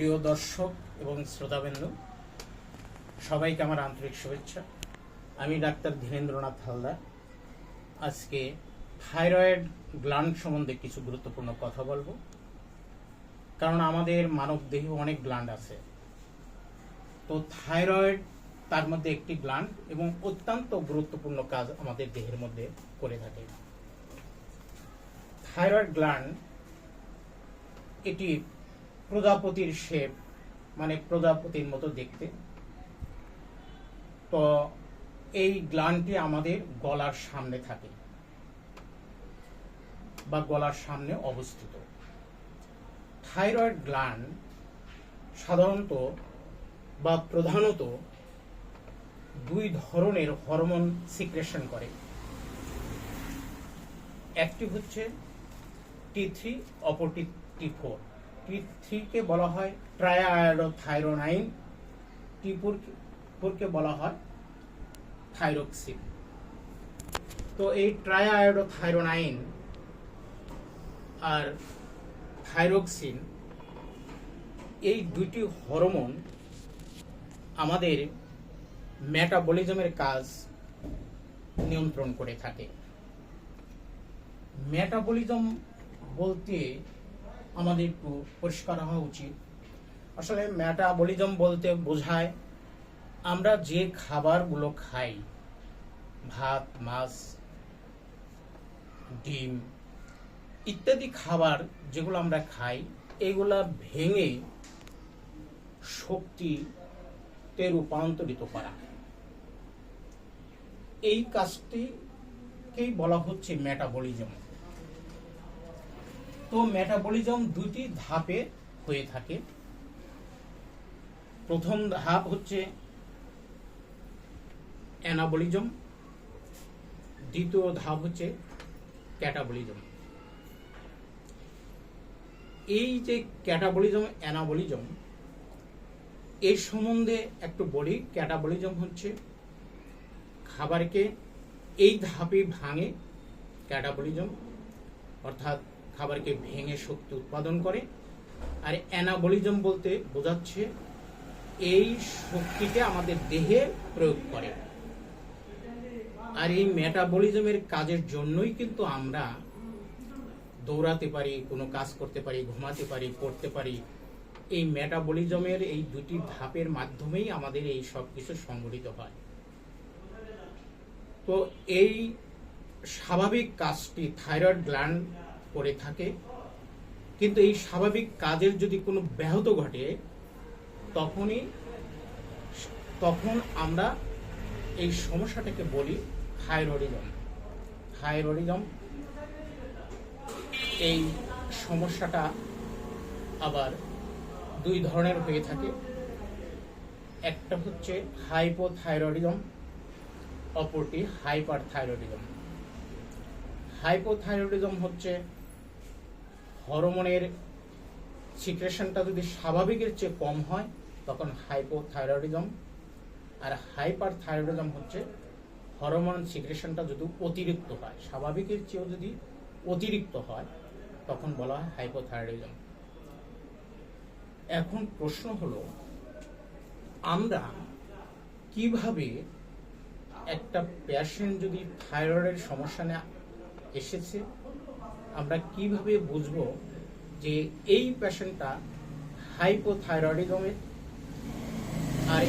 প্রিয় দর্শক এবং শ্রোতাবৃন্দ, সবাইকে আমার আন্তরিক শুভেচ্ছা। আমি ডাক্তার ধীরেন্দ্রনাথ হালদার। আজকে থাইরয়েড গ্ল্যান্ড সম্বন্ধে কিছু গুরুত্বপূর্ণ কথা বলব। কারণ আমাদের মানব দেহে অনেক গ্ল্যান্ড আছে। তো থাইরয়েড তার মধ্যে একটি গ্ল্যান্ড এবং অত্যন্ত গুরুত্বপূর্ণ কাজ আমাদের দেহের মধ্যে করে থাকে। থাইরয়েড গ্ল্যান্ড এটি প্রজাপতির শেপ মানে প্রজাপতির মতো দেখতে। তো এই গ্লানটি আমাদের গলার সামনে থাকে বা গলার সামনে অবস্থিত। থাইরয়েড গ্লান সাধারণত বা প্রধানত দুই ধরনের হরমোন সিক্রেশন করে। একটি হচ্ছে টি থ্রি, অপরটি টি ফোর। টি থ্রিকে বলা হয় ট্রায়াডোথাইরোনাইন টি ফোরকে বলা হয় থাইরক্সিন। তো এই ট্রায়াডোথাইরোনাইন আর থাইরক্সিন, এই দুইটি হরমোন আমাদের মেটাবলিজমের কাজ নিয়ন্ত্রণ করে থাকে। মেটাবলিজম বলতে আমাদের একটু পরিষ্কার হওয়া উচিত। আসলে মেটাবলিজম বলতে বোঝায়, আমরা যে খাবারগুলো খাই, ভাত, মাছ, ডিম, ইত্যাদি খাবার যেগুলো আমরা খাই, এগুলা ভেঙে শক্তিতে রূপান্তরিত করা। এই কাজটিকেই বলা হচ্ছে মেটাবলিজম। তো মেটাবলিজম দুটি ধাপে হয়ে থাকে। প্রথম ধাপ হচ্ছে অ্যানাবলিজম দ্বিতীয় ধাপ হচ্ছে ক্যাটাবলিজম এই যে ক্যাটাবলিজম অ্যানাবলিজম এই সম্বন্ধে একটু বলি। ক্যাটাবলিজম হচ্ছে খাবারকে এই ধাপে ভাঙে ক্যাটাবলিজম অর্থাৎ খাবারকে ভেঙে শক্তি উৎপাদন করে। আর অ্যানাবলিজম বলতে বোঝাচ্ছে এই শক্তিকে আমাদের দেহে প্রয়োগ করে। আর এই মেটাবলিজমের কাজের জন্যই কিন্তু আমরা দৌড়াতে পারি, কোনো কাজ করতে পারি, ঘুমাতে পারি, পড়তে পারি। এই মেটাবলিজমের এই দুটি ধাপের মাধ্যমেই আমাদের এই সব কিছু সংগঠিত হয়। তো এই স্বাভাবিক কাজটি, থাইরয়েড গ্ল্যান্ড করে থাকে। কিন্তু এই স্বাভাবিক কাজের যদি কোনো ব্যাহত ঘটে, তখনই তখন আমরা এই সমস্যাটাকে বলি থাইরয়েডিজম। থাইরয়েডিজম এই সমস্যাটা আবার দুই ধরনের হয়ে থাকে। একটা হচ্ছে হাইপোথাইরয়েডিজম, অপরটি হাইপার থাইরয়েডিজম হাইপোথাইরয়েডিজম হচ্ছে হরমোনের সিক্রেশনটা যদি স্বাভাবিকের চেয়ে কম হয়, তখন হাইপোথাইরয়েডিজম আর হাইপার থাইরয়েডিজম হচ্ছে হরমোন সিক্রেশনটা যদি অতিরিক্ত হয়, স্বাভাবিকের চেয়েও যদি অতিরিক্ত হয়, তখন বলা হয় হাইপোথাইরয়েডিজম। এখন প্রশ্ন হলো, আমরা কীভাবে একটা পেশেন্ট যদি থাইরয়েডের সমস্যা এসেছে আমরা কীভাবে বুঝব যে এই পেশেন্টটা হাইপোথাইরয়েডিজমের আর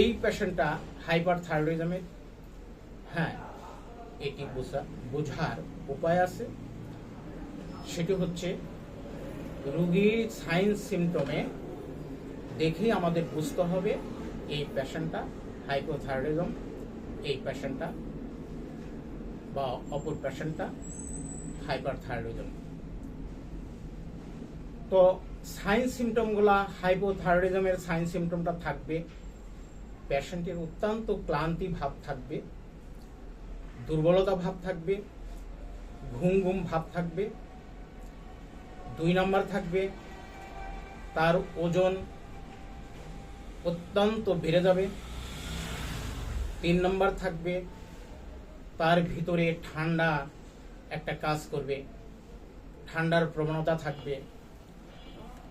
এই পেশেন্টটা হাইপার থাইরয়েডিজমের হ্যাঁ এটি বোঝা, বোঝার উপায় আছে। সেটি হচ্ছে রুগীর সাইন্স সিমটমে দেখেই আমাদের বুঝতে হবে এই পেশেন্টটা হাইপোথাইরয়েডিজম, এই পেশেন্টটা বা অপর পেশেন্টটা। হাইপার থাইরয়েডিজম তো সাইন সিমটমগুলা হাইপোথাইরয়েডিজমের সাইন সিমটমটা থাকবে। পেশেন্টের অত্যন্ত ক্লান্তি ভাব থাকবে, দুর্বলতা ভাব থাকবে, ঘুম ঘুম ভাব থাকবে, দুই নম্বর থাকবে, তার ওজন অত্যন্ত বেড়ে যাবে। তিন নম্বর থাকবে, তার ভিতরে ঠান্ডা একটা কাজ করবে। ঠান্ডার প্রবণতা থাকবে।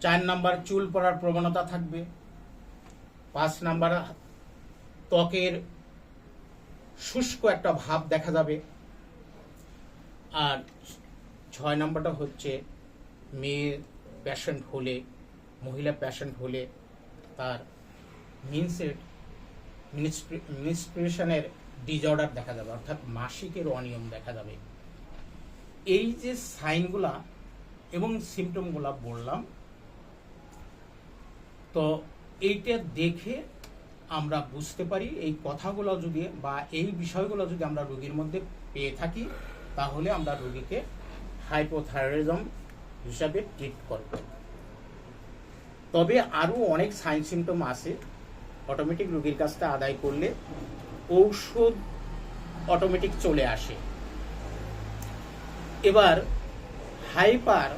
চার নাম্বার চুল পড়ার প্রবণতা থাকবে। পাঁচ নাম্বার ত্বকের শুষ্ক একটা ভাব দেখা যাবে। আর ছয় নাম্বারটা হচ্ছে মেয়ে প্যাশেন্ট হলে, মহিলা প্যাশেন্ট হলে তার মিনসের মিনিস্ট্রেশনের ডিজঅর্ডার দেখা যাবে। অর্থাৎ মাসিকের অনিয়ম দেখা যাবে। এই যে সাইনগুলা এবং সিমটমগুলা বললাম, তো এইটা দেখে আমরা বুঝতে পারি এই কথাগুলো যদি বা এই বিষয়গুলো যদি আমরা রোগীর মধ্যে পেয়ে থাকি, তাহলে আমরা রোগীকে হাইপোথাইরয়েজম হিসাবে ট্রিট করব। তবে আরও অনেক সাইন সিমটম আছে অটোমেটিক রোগীর কাছ থেকে আদায় করলে ঔষধ অটোমেটিক চলে আসে। এবার হাইপার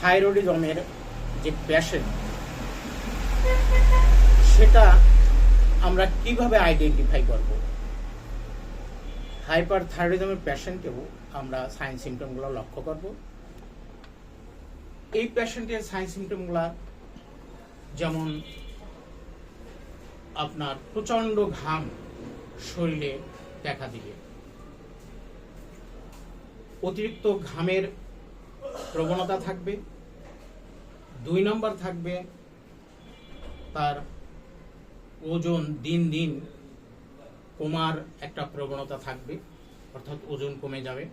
থাইরয়েডিজমের যে প্যাশেন্ট সেটা আমরা কীভাবে আইডেন্টিফাই করব? হাইপার থাইরয়েডিজমের প্যাশেন্টেও আমরা সাইন সিমটমগুলো লক্ষ্য করব। এই প্যাশেন্টের সাইন সিমটমগুলো যেমন আপনার প্রচণ্ড ঘাম শরীরে দেখা দিবে। অতিরিক্ত ঘামের প্রবণতা থাকবে। দুই নম্বর থাকবে তার ওজন দিন দিন কমার একটা প্রবণতা থাকবে, অর্থাৎ ওজন কমে যাবে।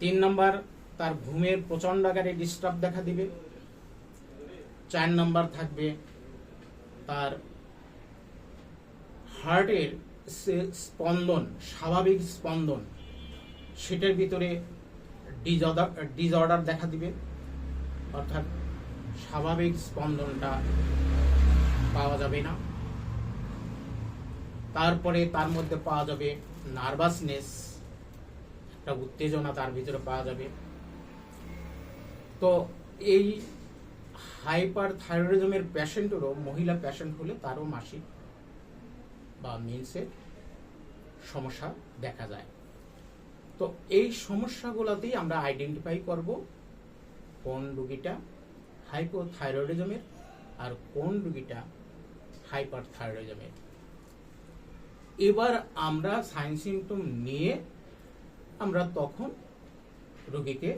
তিন নম্বর তার ঘুমের প্রচণ্ড আকারে ডিস্টার্ব দেখা দিবে। চার নম্বর থাকবে তার হার্টের স্পন্দন, স্বাভাবিক স্পন্দন সেটার ভিতরে ডিজঅর্ডার দেখা দিবে। অর্থাৎ স্বাভাবিক স্পন্দনটা পাওয়া যাবে না। তারপরে তার মধ্যে পাওয়া যাবে নার্ভাসনেস একটা উত্তেজনা তার ভিতরে পাওয়া যাবে। তো এই হাইপার থাইরয়েডিজমের প্যাশেন্টেরও মহিলা প্যাশেন্ট হলে তারও মাসিক বা মেন্সের সমস্যা দেখা যায়। তো এই সমস্যাগুলোতেই আমরা আইডেন্টিফাই করব কোন রুগীটা হাইপোথাইরয়েডিজমের আর কোন রুগীটা হাইপার থাইরয়েডিজমের এবার আমরা সাইন সিমটম নিয়ে আমরা তখন রোগীকে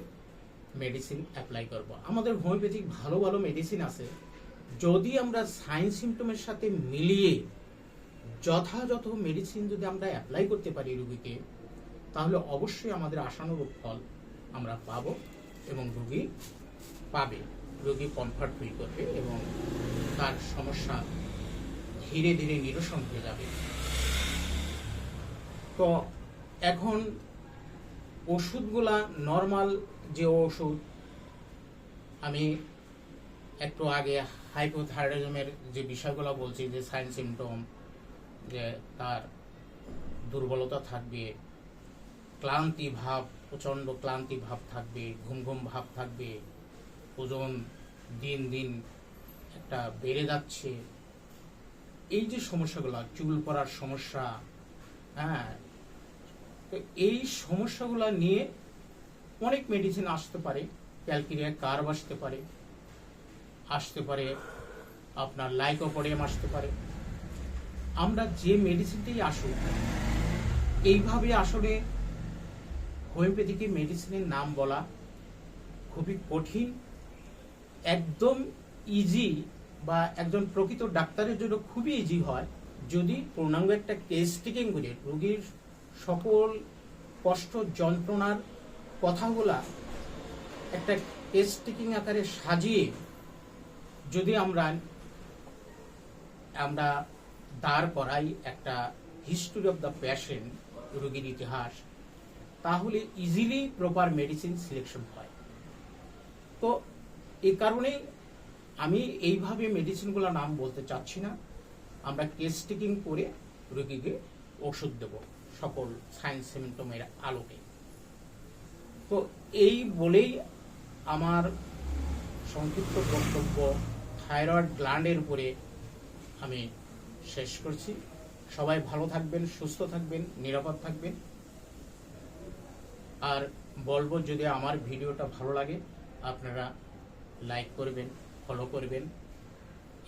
মেডিসিন অ্যাপ্লাই করব। আমাদের হোমিওপ্যাথিক ভালো ভালো মেডিসিন আছে। যদি আমরা সাইন সিমটমের সাথে মিলিয়ে যথাযথ মেডিসিন যদি আমরা অ্যাপ্লাই করতে পারি রোগীকে তাহলে অবশ্যই আমাদের আশানুরূপ ফল আমরা পাব এবং রোগী পাবে। রোগী কমফার্ট ফিল করবে এবং তার সমস্যা ধীরে ধীরে নিরসন হয়ে যাবে। তো এখন ওষুধগুলা নর্মাল যে ওষুধ, আমি একটু আগে হাইপোথাইরয়েডিজমের যে বিষয়গুলো বলছি, যে সাইন সিমটম যে তার দুর্বলতা থাকবে ক্লান্তি ভাব, প্রচণ্ড ক্লান্তি ভাব থাকবে ঘুম ঘুম ভাব থাকবে, ওজন দিন দিন একটা বেড়ে যাচ্ছে। এই যে সমস্যাগুলো, চুল পড়ার সমস্যা হ্যাঁ তো এই সমস্যাগুলো নিয়ে অনেক মেডিসিন আসতে পারে ক্যালকিরিয়া কার্ভ আসতে পারে আসতে পারে, আপনার লাইকোপোডিয়াম আসতে পারে। আমরা যে মেডিসিনটাই আসুক, এইভাবে আসলে হোমিওপ্যাথিক মেডিসিনের নাম বলা খুবই কঠিন, একদম ইজি বা একজন প্রকৃত ডাক্তারের জন্য খুবই ইজি হয় যদি পূর্ণাঙ্গ একটা কেস টেকিং করে রোগীর সকল কষ্ট, যন্ত্রণার কথাগুলা একটা কেস টেকিং আকারে সাজিয়ে যদি আমরা আমরা দাঁড় করাই একটা হিস্টোরি অফ দ্য প্যাশেন্ট রোগীর ইতিহাস তাহলে ইজিলি প্রপার মেডিসিন সিলেকশন হয়। তো এই কারণে আমি এইভাবে মেডিসিনগুলোর নাম বলতে চাচ্ছি না। আমরা কেস টেকিং করে রোগীকে ওষুধ দেব সকল সায়েন্স সিমটমের আলোকে। তো এই বলেই আমার সংক্ষিপ্ত বক্তব্য থাইরয়েড গ্ল্যান্ডের উপরে আমি শেষ করছি। সবাই ভালো থাকবেন, সুস্থ থাকবেন, নিরাপদ থাকবেন। আর বলব যদি আমার ভিডিওটা ভালো লাগে, আপনারা লাইক করবেন ফলো করবেন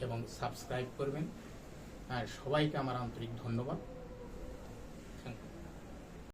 এবং সাবস্ক্রাইব করবেন। আর সবাইকে আমার আন্তরিক ধন্যবাদ।